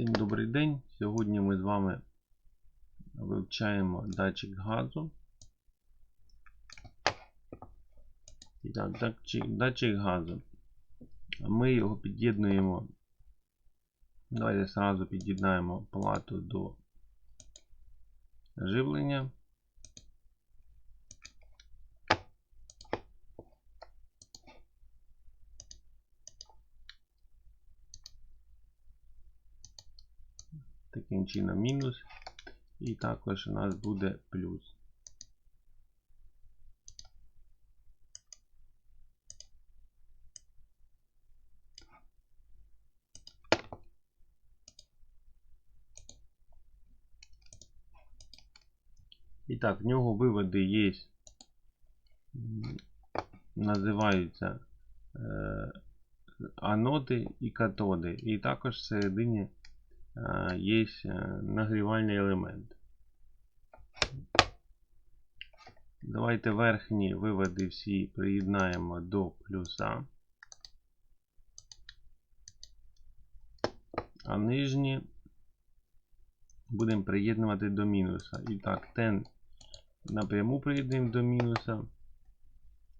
Всім добрий день. Сьогодні ми з вами вивчаємо датчик газу. Так, датчик, датчик газу. Ми його під'єднуємо. Давайте зразу під'єднаємо плату до живлення. Таким чином мінус. І також у нас буде плюс. І так, в нього виводи є, називаються е, аноди і катоди. І також всередині е, є е, нагрівальний елемент. Давайте верхні виводи всі приєднаємо до плюса. А нижні будемо приєднувати до мінуса. І так, тен напряму приєднуємо до мінуса.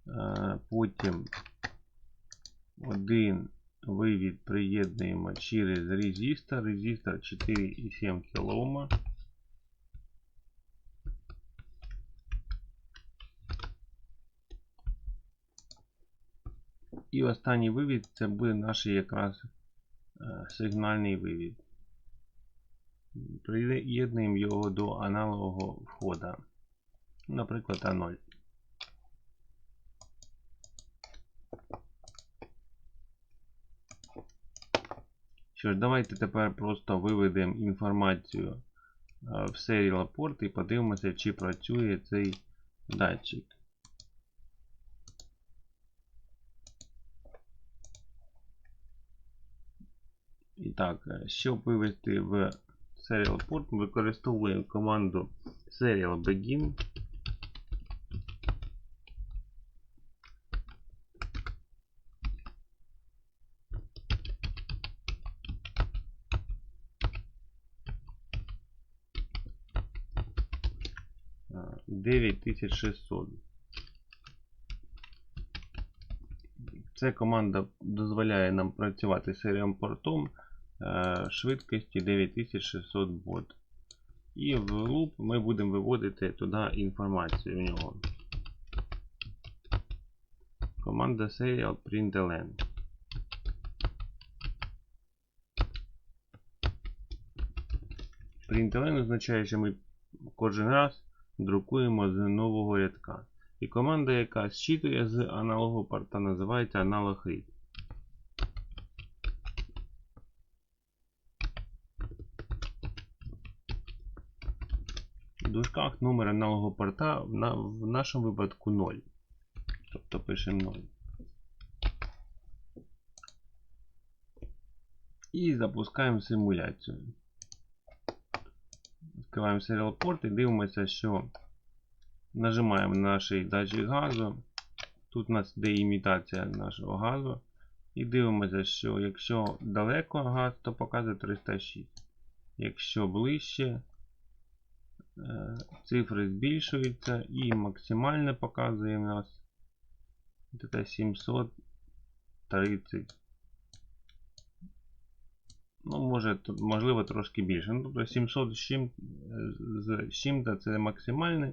Е, Потім один вивід приєднуємо через резистор. Резистор 4,7 кОм. І останній вивід це буде наш якраз е, сигнальний вивід. Приєднуємо його до аналогового входа. Наприклад, А0. Що ж, давайте тепер просто виведемо інформацію е, в Serial Port і подивимося, чи працює цей датчик. І так, е, щоб вивести в Serial Port, використовуємо команду Serial Begin. А, 9600. Ця команда дозволяє нам працювати з серієм портом е, швидкості 9600 бот. І в луп ми будемо виводити туди інформацію в нього. Команда serial println. Println означає, що ми кожен раз друкуємо з нового рядка. І команда, яка зчитує з аналогу порта, називається аналог read. В дужках номер аналогу порта в, нашому випадку 0. Тобто пишемо 0. І запускаємо симуляцію. Відкриваємо Serial Port і дивимося, що нажимаємо на наш датчик газу. Тут у нас йде імітація нашого газу. І дивимося, що якщо далеко газ, то показує 306. Якщо ближче, е, цифри збільшуються і максимальне показує у нас 730. Ну, може, можливо, трошки більше. Ну, тобто 700 з чим, з чим-то це максимальне.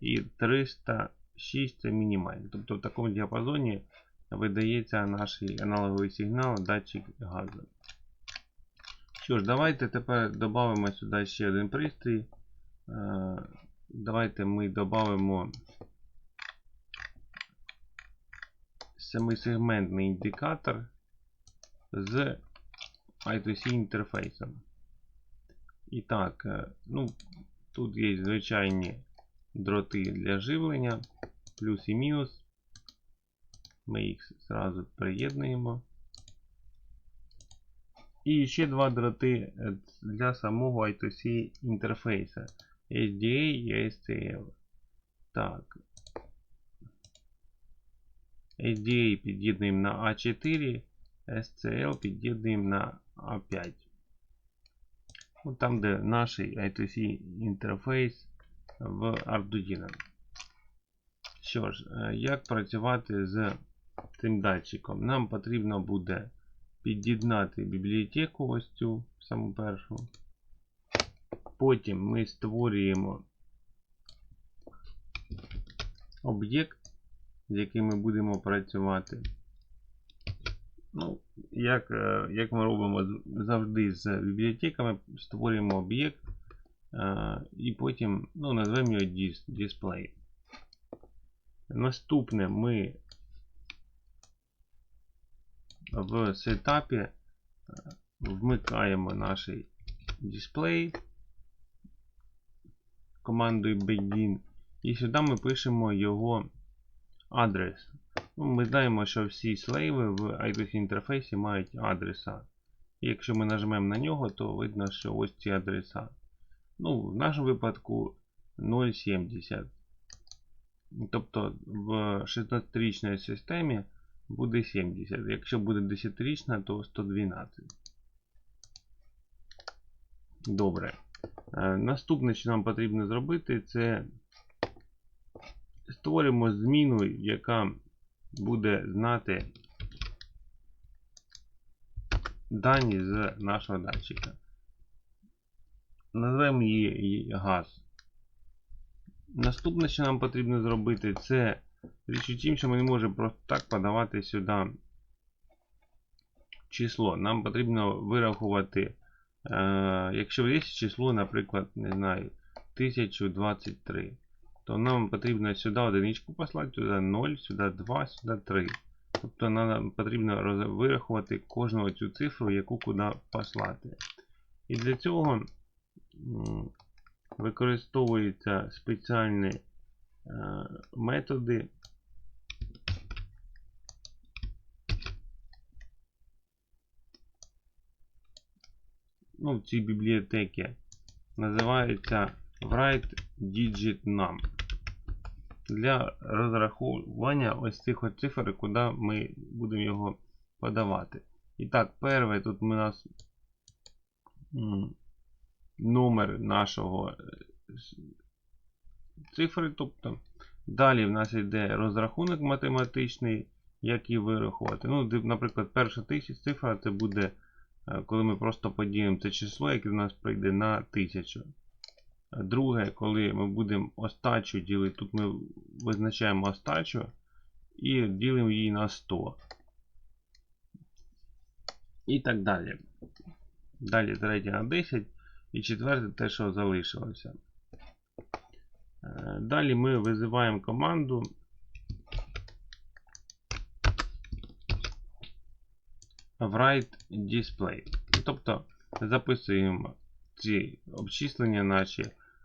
І 306 це мінімальне. Тобто в такому діапазоні видається наш аналоговий сигнал датчик газу. Що ж, давайте тепер додамо сюди ще один пристрій. Е, Давайте ми додамо семисегментний індикатор з I2C інтерфейсом. І так, е, ну, тут є звичайні дроти для живлення, плюс і мінус. Ми їх зразу приєднуємо. І ще два дроти для самого I2C інтерфейса SDA і SCL. Так. SDA під'єднуємо на A4, SCL під'єднуємо на A5. От там, де наш I2C інтерфейс в Arduino. Що ж, е, як працювати з цим датчиком? Нам потрібно буде під'єднати бібліотеку ось цю саму першу. Потім ми створюємо об'єкт, з яким ми будемо працювати. Ну, як, е, як ми робимо завжди з бібліотеками, створюємо об'єкт е, і потім ну, назвемо його display. Наступне ми в сетапі е, вмикаємо наш дисплей командою begin і сюди ми пишемо його адрес. Ну, ми знаємо, що всі слейви в iTunes інтерфейсі мають адреса. І якщо ми нажмемо на нього, то видно, що ось ці адреса. Ну, в нашому випадку 0,70. Тобто в 16-річній системі буде 70. Якщо буде 10-річна, то 112. Добре. Е, Наступне, що нам потрібно зробити, це створимо зміну, яка буде знати дані з нашого датчика. Назвемо її газ. Наступне, що нам потрібно зробити, це річ у тім, що ми не можемо просто так подавати сюди число. Нам потрібно вирахувати, е, якщо є число, наприклад, не знаю, 1023, то нам потрібно сюди одиничку послати, сюди 0, сюди 2, сюди 3. Тобто нам потрібно вирахувати кожну цю цифру, яку куди послати. І для цього використовуються спеціальні е, методи. Ну, в цій бібліотеці називається write digit num. Для розрахування ось цих от цифр, куди ми будемо його подавати. І так, перше тут у нас номер нашого е, цифри. тобто Далі в нас йде розрахунок математичний, як її вирахувати. Ну, наприклад, перша тисяч цифра це буде, е, коли ми просто поділимо це число, яке до нас прийде на 1000. Друге, коли ми будемо остачу ділити, тут ми визначаємо остачу і ділимо її на 100. І так далі. Далі третє на 10 і четверте те, що залишилося. Е, Далі ми визиваємо команду. write display. Тобто записуємо ці обчислення наші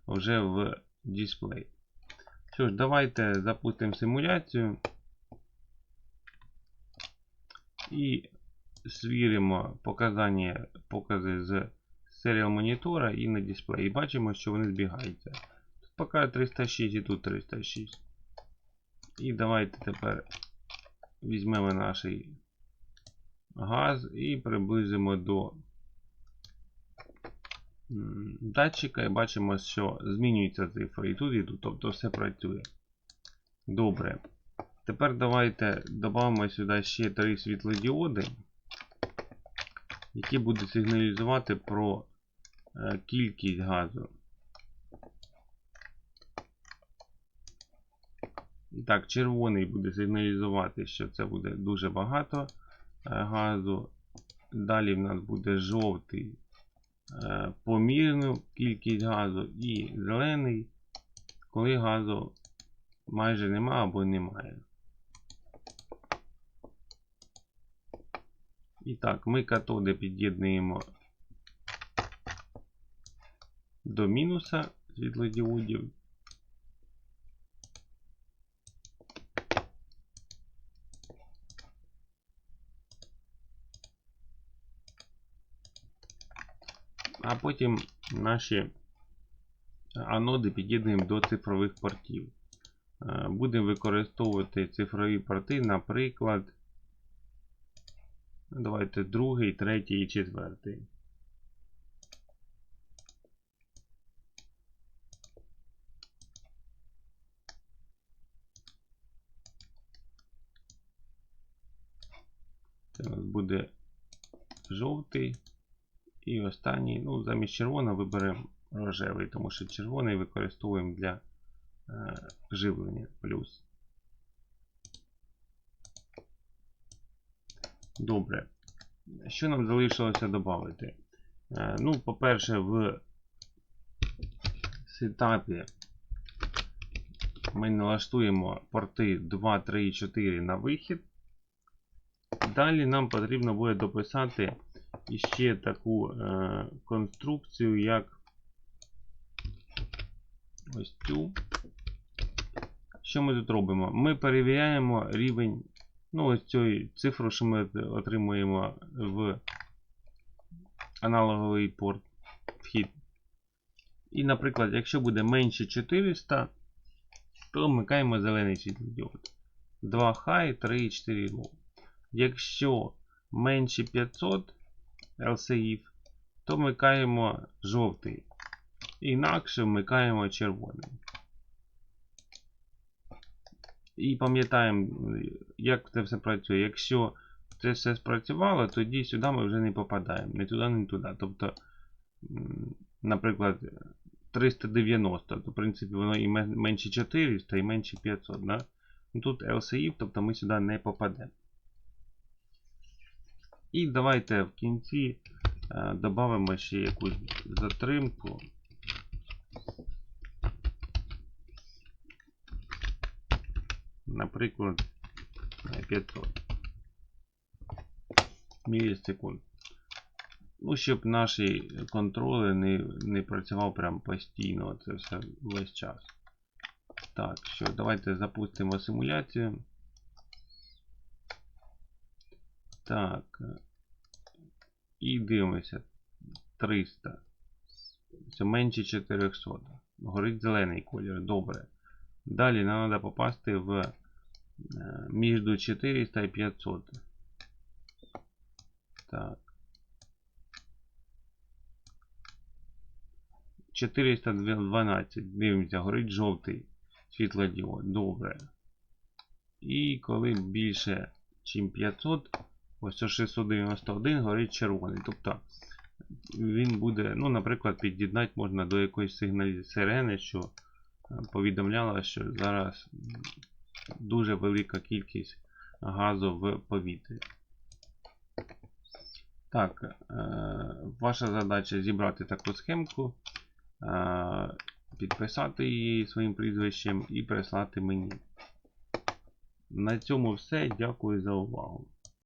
вже в дисплей. Що ж, давайте запустимо симуляцію і звіримо показання, покази з серіал монітора і на дисплеї. І бачимо, що вони збігаються. Тут поки 306 і тут 306. І давайте тепер візьмемо наш газ і приблизимо до датчика і бачимо, що змінюється цифра і тут, і тобто все працює. Добре. Тепер давайте додамо сюди ще три світлодіоди, які будуть сигналізувати про е, кількість газу. І так, червоний буде сигналізувати, що це буде дуже багато е, газу. Далі в нас буде жовтий помірну кількість газу і зелений, коли газу майже нема або немає. І так, ми катоди під'єднуємо до мінуса світлодіодів. а потім наші е, аноди під'єднуємо до цифрових портів. Е, будемо використовувати цифрові порти, наприклад, ну, давайте другий, третій і четвертий. Це буде жовтий. І останній, ну, замість червоного виберемо рожевий, тому що червоний використовуємо для е, живлення плюс. Добре. Що нам залишилося додати? Е, ну, по-перше, в сетапі ми налаштуємо порти 2, 3 і 4 на вихід. Далі нам потрібно буде дописати іще таку е, конструкцію, як ось цю. Що ми тут робимо? Ми перевіряємо рівень, ну, ось цієї цифру, що ми отримуємо в аналоговий порт вхід. І, наприклад, якщо буде менше 400, то вмикаємо зелений світлодіод. 2 high, 3 і 4 low. Якщо менше 500 LCI, то вмикаємо жовтий. Інакше вмикаємо червоний. І пам'ятаємо, як це все працює. Якщо це все спрацювало, тоді сюди ми вже не попадаємо. Не туди, не туди. Тобто, наприклад, 390, то в принципі воно і менше 400, і менше 500. Да? Ну, Тут LCI, тобто ми сюди не попадемо. І давайте в кінці е, додамо ще якусь затримку. Наприклад, е, 500 мілісекунд. Ну, щоб наш контролер не, не працював прям постійно це все весь час. Так, що, давайте запустимо симуляцію. Так. е, І дивимося. 300. Це менше 400. Горить зелений колір. Добре. Далі нам треба попасти в е, між 400 і 500. Так. 412. Дивимося, горить жовтий світлодіод. Добре. І коли більше, ніж 500, ось це 691 горить червоний. Тобто він буде, ну, наприклад, під'єднати можна до якоїсь сигналі сирени, що е, повідомляла, що зараз дуже велика кількість газу в повітрі. Так, е, ваша задача зібрати таку схемку, е, підписати її своїм прізвищем і прислати мені. На цьому все. Дякую за увагу.